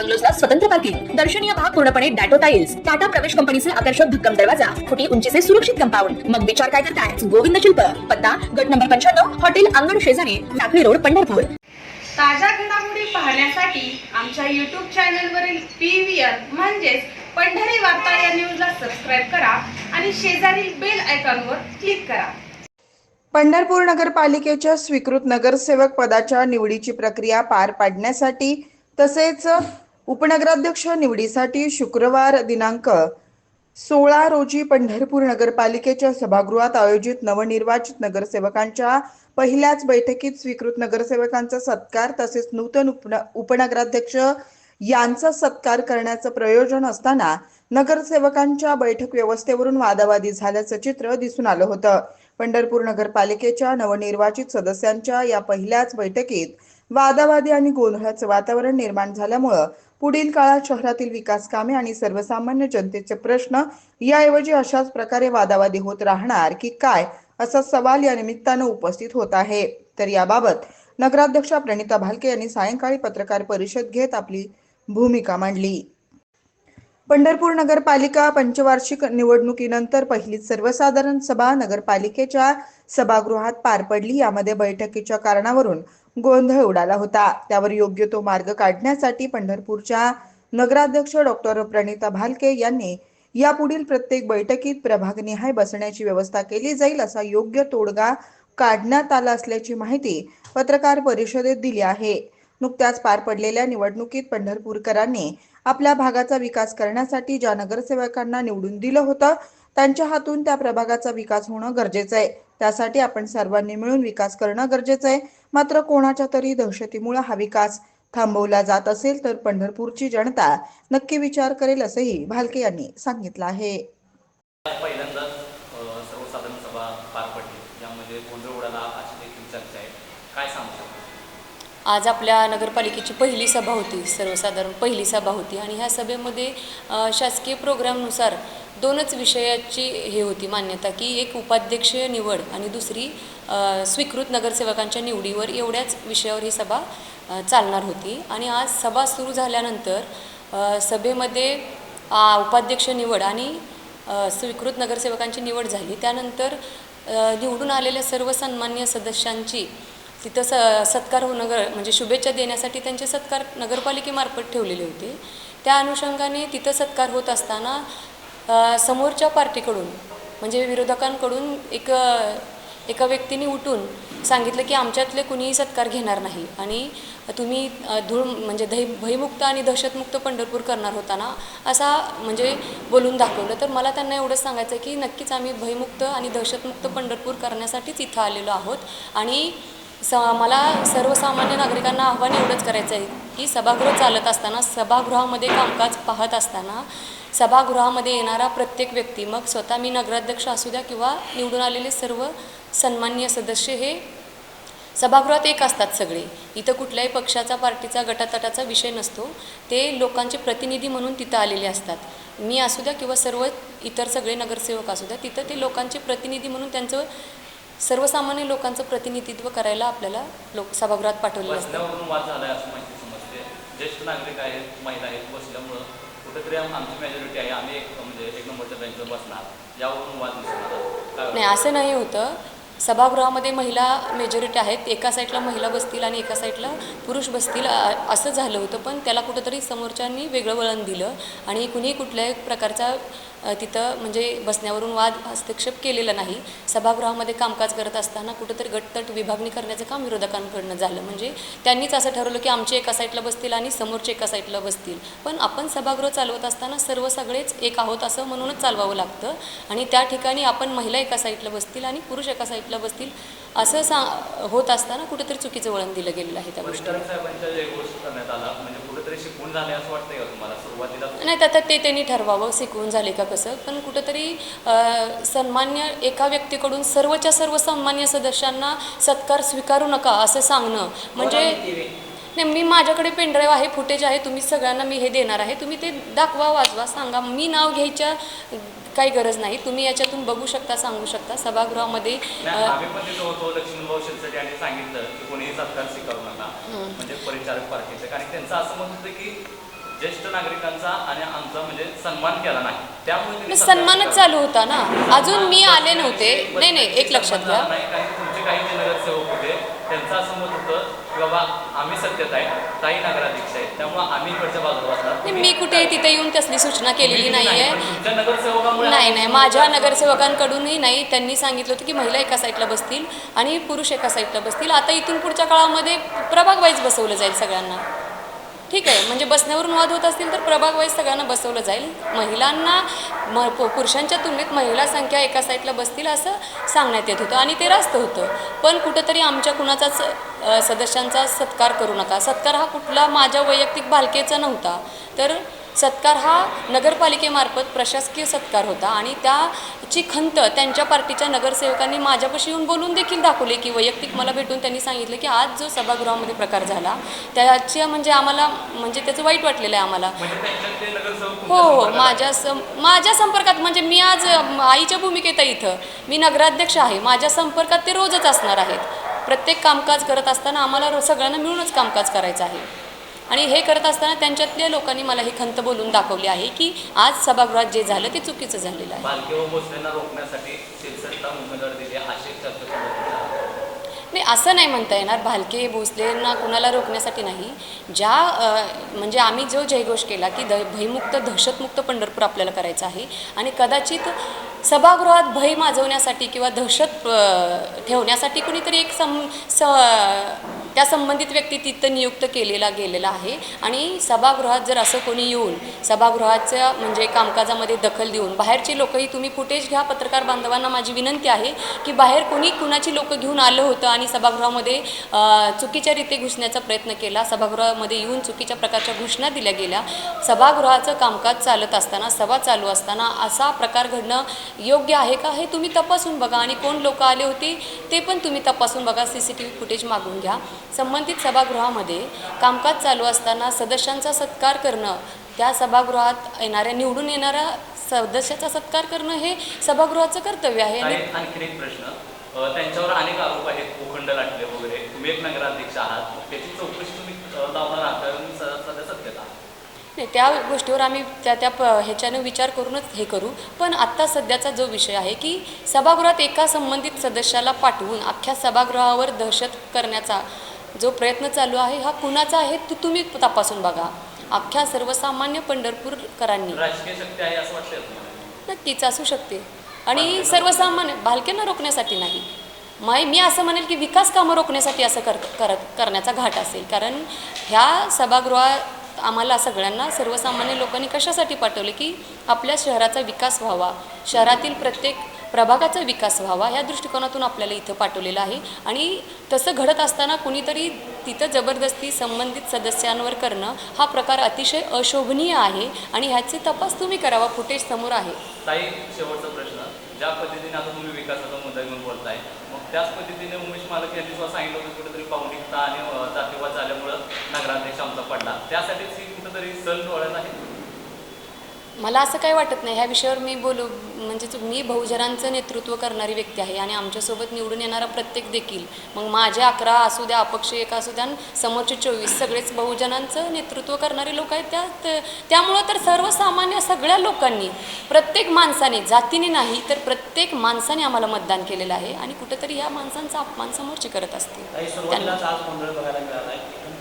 बंगलोजला स्वतंत्र पार्किंग दर्शनीय भाग पूर्णपणे डॅटो टाईल्स टाटा प्रवेश कंपनीचे आकर्षक भक्कम दरवाजा. फुटी उंचीचे सुरक्षित कंपाऊंड. मग विचार काय करताय? गोविंद शिल्प. पत्ता गट नंबर पंच्याण्णव हॉटेल अंगण शेजारी टाकळी रोड पंढरपूर. ताज्या घडामोडी पाहण्यासाठी आमच्या यूट्यूब चॅनलवरील पी व्ही आर म्हणजेच पंढरी वार्ता या न्यूजला सबस्क्राईब करा आणि शेजारील बेल आयकॉनवर क्लिक करा. पंढरपूर नगरपालिकेच्या स्वीकृत नगरसेवक पदाच्या निवडीची प्रक्रिया पार पाडण्यासाठी तसेच उपनगराध्यक्ष निवडीसाठी शुक्रवार दिनांक सोळा रोजी पंढरपूर नगरपालिकेच्या सभागृहात आयोजित नवनिर्वाचित नगरसेवकांच्या पहिल्याच बैठकीत स्वीकृत नगरसेवकांचा सत्कार तसेच नूतन उपन उपनगराध्यक्ष यांचा सत्कार करण्याचं प्रयोजन असताना नगरसेवकांच्या बैठक व्यवस्थेवरून वादावादी झाल्याचं चित्र दिसून आलं होतं. पंढरपूर नगरपालिकेच्या नवनिर्वाचित सदस्यांच्या या पहिल्याच बैठकीत वादावादी आणि गोंधळाचं वातावरण निर्माण झाल्यामुळं पुढील काळात शहरातील विकास कामे आणि सर्वसामान्य जनतेचे प्रश्न याऐवजी अशाच प्रकारे वादावादी होत राहणार की काय असा सवाल या निमित्तानं उपस्थित होत आहे. तर याबाबत नगराध्यक्षा प्रणिता भालके यांनी सायंकाळी पत्रकार परिषद घेत आपली भूमिका मांडली. पंढरपूर नगरपालिका पंचवार्षिक निवडणुकीनंतर पहिली सर्वसाधारण सभा नगरपालिकेच्या सभागृहात पार पडली. यामध्ये बैठकीच्या कारणावरून गोंधळ उडाला होता. त्यावर योग्य तो मार्ग काढण्यासाठी पंढरपूरच्या नगराध्यक्ष डॉक्टर प्रणिता भालके यांनी यापुढील प्रत्येक बैठकीत प्रभागनिहाय बसण्याची व्यवस्था केली जाईल असा योग्य तोडगा काढण्यात आला असल्याची माहिती पत्रकार परिषदेत दिली आहे. नुकत्याच पार पडलेल्या निवडणुकीत पंढरपूरकरांनी आपल्या भागाचा विकास करण्यासाठी ज्या नगरसेवकांना निवडून दिलं होतं त्यांच्या हातून त्या प्रभागाचा विकास होणं गरजेचं आहे. त्यासाठी आपण सर्वांनी मिळून विकास करणं गरजेचं आहे. मात्र कोणाच्या तरी दहशतीमुळे हा विकास थांबवला जात असेल तर पंढरपूरची जनता नक्की विचार करेल असंही भालके यांनी सांगितलं आहे. पहिल्यांदाच सर्वसाधारण सभा पार पडली. यामध्ये गोंधळ उडाला अशी देखील चर्चा आहे. काय सांगू शकतो? आज आपल्या नगरपालिकेची पहिली सभा होती सर्वसाधारण पहिली सभा होती आणि ह्या सभेमध्ये शासकीय प्रोग्रामनुसार दोनच विषयाची हे होती मान्यता की एक उपाध्यक्ष निवड आणि दुसरी स्वीकृत नगरसेवकांच्या निवडीवर एवढ्याच विषयावर ही सभा चालणार होती. आणि आज सभा सुरू झाल्यानंतर सभेमध्ये आ, उपाध्यक्ष निवड आणि स्वीकृत नगरसेवकांची निवड झाली. त्यानंतर निवडून आलेल्या सर्व सन्मान्य सदस्यांची तिथं स सत्कार होणं ग म्हणजे शुभेच्छा देण्यासाठी त्यांचे सत्कार नगरपालिकेमार्फत ठेवलेले होते. त्या अनुषंगाने तिथं सत्कार होत असताना समोरच्या पार्टीकडून म्हणजे विरोधकांकडून एक एका व्यक्तीने उठून सांगितलं की आमच्यातले कुणीही सत्कार घेणार नाही आणि तुम्ही धूळ म्हणजे दही भयमुक्त आणि दहशतमुक्त पंढरपूर करणार होता ना असा म्हणजे बोलून दाखवलं. तर मला त्यांना एवढंच सांगायचं की नक्कीच आम्ही भयमुक्त आणि दहशतमुक्त पंढरपूर करण्यासाठीच इथं आलेलो आहोत आणि स मला सर्वसामान्य नागरिकांना आव्हान एवढंच करायचं आहे. की सभागृह चालत असताना सभागृहामध्ये कामकाज पाहत असताना सभागृहामध्ये येणारा प्रत्येक व्यक्ती मग स्वतः मी नगराध्यक्ष असू द्या किंवा निवडून आलेले सर्व सन्माननीय सदस्य हे सभागृहात एक असतात सगळे. इथं कुठल्याही पक्षाचा पार्टीचा गटातटाचा विषय नसतो. ते लोकांचे प्रतिनिधी म्हणून तिथं आलेले असतात. मी असू द्या किंवा सर्व इतर सगळे नगरसेवक असू द्या तिथं ते लोकांचे प्रतिनिधी म्हणून त्यांचं सर्वसामान्य लोकांचं प्रतिनिधित्व करायला आपल्याला लोक सभागृहात पाठवलेलं असतं. वाद असं माहिती समजते. ज्येष्ठ नागरिक आहेत महिला आहेत बसल्यामुळं कुठेतरी आम- आमची मेजॉरिटी आहे. आम्ही एक म्हणजे एक नंबरच्या बेंचवर बसणार. यावरून वाद दिसून आला काय नाही असं नाही होतं. सभागृहामध्ये महिला मेजॉरिटी आहेत. एका साईडला महिला बसतील आणि एका साईडला पुरुष बसतील अ- असं झालं होतं. पण त्याला कुठंतरी समोरच्यांनी वेगळं वळण दिलं. आणि कुणीही कुठल्याही प्रकारचा तिथं म्हणजे बसण्यावरून वाद हस्तक्षेप केलेला नाही. सभागृहामध्ये कामकाज करत असताना कुठंतरी गटतट विभागणी करण्याचं काम विरोधकांकडनं झालं. म्हणजे त्यांनीच असं ठरवलं की आमचे एका साईडला बसतील आणि समोरचे एका साईडला बसतील. पण आपण सभागृह चालवत असताना सर्व सगळेच एक आहोत असं म्हणूनच चालवावं लागतं. आणि त्या ठिकाणी आपण महिला एका साईडला बसतील आणि पुरुष एका साईडला बसतील असं सा होत असताना कुठेतरी चुकीचं वळण दिलं गेलेलं आहे त्या गोष्टी कुठेतरी झाले असं वाटतंय का तुम्हाला? सुरुवातीला नाही तर आता ते त्यांनी ठरवावं शिकवून झाले का कसं? पण कुठंतरी अ, सन्मान्य एका व्यक्तीकडून सर्वच्या सर्व सन्मान्य सदस्यांना सत्कार स्वीकारू नका असं सांगणं. म्हणजे नाही मी माझ्याकडे पेनड्राईव्ह आहे फुटेज आहे तुम्ही सगळ्यांना मी हे देणार आहे. तुम्ही ते दाखवा वाजवा सांगा. मी नाव घ्यायच्या काही गरज नाही. तुम्ही याच्यातून बघू शकता सांगू शकता. सभागृहामध्ये म्हणजे परिचारक पार्टीचं. कारण त्यांचं असं मत होतं की ज्येष्ठ नागरिकांचा आणि आमचा म्हणजे सन्मान केला नाही. त्यामुळे सत्कार सन्मानच. चालू होता ना? अजून मी आले नव्हते. नाही नाही एक लक्षात घ्या झाला नाही. कारण की तुमचे काही जे नगरसेवक होते. त्यांचं असं मत होतं की बाबा आम्ही सत्तेत आहे ताई नगराध्यक्ष आहे त्यामुळे आम्ही इकडच्या बाजूला असणार नाही, मी कुठे तिथे येऊन तसली सूचना केलेली नाही आहे नगरसेवकामुळे नाही नाही माझ्या नगरसेवकांकडूनही नाही त्यांनी सांगितलं होतं की महिला एका साईडला बसतील आणि पुरुष एका साईडला बसतील. आता इथून पुढच्या काळामध्ये प्रभाग वाईज बसवलं जाईल सगळ्यांना. ठीक आहे. म्हणजे बसण्यावरून वाद होत असतील तर प्रभाग वाईज सगळ्यांना बसवलं जाईल. महिलांना म पुरुषांच्या तुलनेत महिला संख्या एका साईडला बसतील असं सांगण्यात येत होतं आणि ते रास्त होतं. पण कुठंतरी आमच्या कुणाचाच सदस्यांचा सत्कार करू नका. सत्कार हा कुठला माझ्या वैयक्तिक बालकेचा नव्हता. तर सत्कार हा नगरपालिकेमार्फत प्रशासकीय सत्कार होता आणि त्याची खंत त्यांच्या पार्टीच्या नगरसेवकांनी माझ्यापाशी येऊन बोलून देखील दाखवले की वैयक्तिक मला भेटून त्यांनी सांगितलं की आज जो सभागृहामध्ये प्रकार झाला त्याच्या म्हणजे आम्हाला म्हणजे त्याचं वाईट वाटलेलं आहे आम्हाला. म्हणजे हो हो माझ्या सं माझ्या संपर्कात म्हणजे मी आज आईच्या भूमिकेत आहे इथं. मी नगराध्यक्ष आहे. माझ्या संपर्कात ते रोजच असणार आहेत. प्रत्येक कामकाज करत असताना आम्हाला सगळ्यांना मिळूनच कामकाज करायचं आहे. आणि हे करत असताना त्यांच्यातल्या लोकांनी मला ही खंत बोलून दाखवली आहे की आज सभागृहात जे झालं ते चुकीचं झालेलं आहे. नाही असं नाही म्हणता येणार. भालके भोसलेंना कुणाला रोखण्यासाठी नाही. ज्या म्हणजे आम्ही जो जयघोष केला की द भयमुक्त दहशतमुक्त पंढरपूर आपल्याला करायचं आहे आणि कदाचित सभागृहात भय माजवण्यासाठी किंवा दहशत ठेवण्यासाठी कुणीतरी एक सम स त्या संबंधित व्यक्ती तिथं नियुक्त केलेला गेलेला आहे. आणि सभागृहात जर असं कोणी येऊन सभागृहाचं म्हणजे कामकाजामध्ये दखल देऊन बाहेरची लोकही तुम्ही फुटेज घ्या पत्रकार बांधवांना माझी विनंती आहे की बाहेर कोणी कुणाची लोकं घेऊन आलं होतं आणि सभागृहामध्ये चुकीच्या रीते घुसण्याचा प्रयत्न केला सभागृहामध्ये येऊन चुकीच्या प्रकारच्या घोषणा दिल्या गेल्या सभागृहाचं कामकाज चालत असताना सभा चालू असताना असा प्रकार घडणं योग्य आहे का? हे तुम्ही तपासून बघा. आणि कोण लोक आले होते ते पण तुम्ही तपासून बघा. C C T V footage मागून घ्या. संबंधित सभागृहामध्ये कामकाज चालू असताना सदस्यांचा सत्कार करणं त्या सभागृहात येणाऱ्या निवडून येणाऱ्या सदस्याचा सत्कार करणं हे सभागृहाचं कर्तव्य आहे. आणि ताई, आणखीन एक प्रश्न त्यांच्यावर अनेक आरोप आहेत भूखंड लाटले वगैरे. तुम्ही एक नगराध्यक्ष आहात. त्याची चौकशी तुम्ही लावणार आहात कारण स- सध्या सत्तेत आहात. नाही त्या गोष्टीवर आम्ही त्या त्या प ह्याच्यानं विचार करूनच हे करू. पण आत्ता सध्याचा जो विषय आहे की सभागृहात एका संबंधित सदस्याला पाठवून अख्ख्या सभागृहावर दहशत करण्याचा जो प्रयत्न चालू आहे हा कुणाचा आहे तो तुम्ही तपासून बघा. अख्ख्या सर्वसामान्य पंढरपूरकरांनी. नक्कीच असू शकते. आणि सर्वसामान्य भालक्यांना रोखण्यासाठी नाही. माय मी असं म्हणेल की विकास कामं रोखण्यासाठी असं कर करत करण्याचा घाट असेल. कारण ह्या सभागृहात आम्हाला सगळ्यांना सर्वसामान्य लोकांनी कशासाठी पाठवले की आपल्या शहराचा विकास व्हावा. शहरातील प्रत्येक प्रभागाचा विकास व्हावा या दृष्टिकोनातून आपल्याला इथं पाठवलेलं आहे. आणि तसं घडत असताना कुणीतरी तिथं जबरदस्ती संबंधित सदस्यांवर करणं हा प्रकार अतिशय अशोभनीय आहे आणि ह्याचे तपास तुम्ही करावा फुटेज समोर आहे. ताई शेवटचा प्रश्न. ज्या पद्धतीने आता तुम्ही विकासाचा मुद्दा घेऊन बोलताय मग त्याच पद्धतीने उमेश मालक यांनी सुद्धा सांगितलं होतं कुठेतरी पाहुणिकता आणि जातीवाद झाल्यामुळं नगराध्यक्ष आमचा पडला. त्यासाठीच ही कुठेतरी सल डोळ्यात आहे? मला असं काही वाटत नाही. ह्या विषयावर मी बोलू म्हणजे मी बहुजनांचं नेतृत्व करणारी व्यक्ती आहे आणि आमच्यासोबत निवडून येणारा प्रत्येक देखील. मग माझे अकरा असू द्या अपक्ष एक असू द्या समोरचे चोवीस सगळेच बहुजनांचं नेतृत्व करणारे लोक आहेत. त्या त्यामुळं तर सर्वसामान्य सगळ्या लोकांनी प्रत्येक माणसाने जातीने नाही तर प्रत्येक माणसाने आम्हाला मतदान केलेलं आहे आणि कुठेतरी ह्या माणसांचा अपमान समोरचे करत असतील.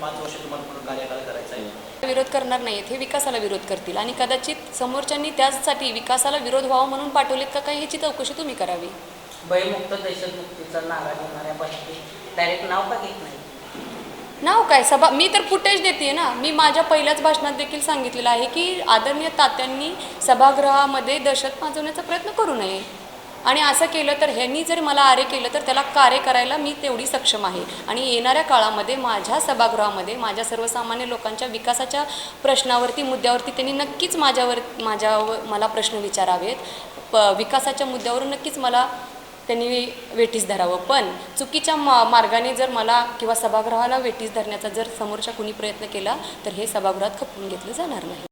पाच वर्ष तुम्हाला म्हणून कार्यकाळ करायचा आहे. विरोध करणार नाहीत हे विकासाला विरोध करतील. आणि कदाचित समोरच्यांनी त्यासाठी विकासाला विरोध व्हावा म्हणून पाठवलेत का काय ह्याची चौकशी तुम्ही करावी. भयमुक्त देशमुक्तीचा नारा घेणाऱ्या पार्टी डायरेक्ट नाव का घेत नाही? नाव काय? सभा मी तर फुटेज देते ना. मी माझ्या पहिल्याच भाषणात देखील सांगितलेलं आहे की आदरणीय तात्यांनी सभागृहामध्ये दहशत माजवण्याचा प्रयत्न करू नये. आणि असं केलं तर ह्यांनी जर मला आरे केलं तर त्याला कार्य करायला मी तेवढी सक्षम आहे. आणि येणाऱ्या काळामध्ये माझ्या सभागृहामध्ये माझ्या सर्वसामान्य लोकांच्या विकासाच्या प्रश्नावरती मुद्द्यावरती त्यांनी नक्कीच माझ्यावर माझ्यावर मला प्रश्न विचारावेत. प विकासाच्या मुद्द्यावर नक्कीच मला त्यांनी वेठीस धरावं. पण चुकीच्या मा मार्गाने जर मला किंवा सभागृहाला वेठीस धरण्याचा जर समोरच्या कुणी प्रयत्न केला तर हे सभागृहात खपवून घेतलं जाणार नाही.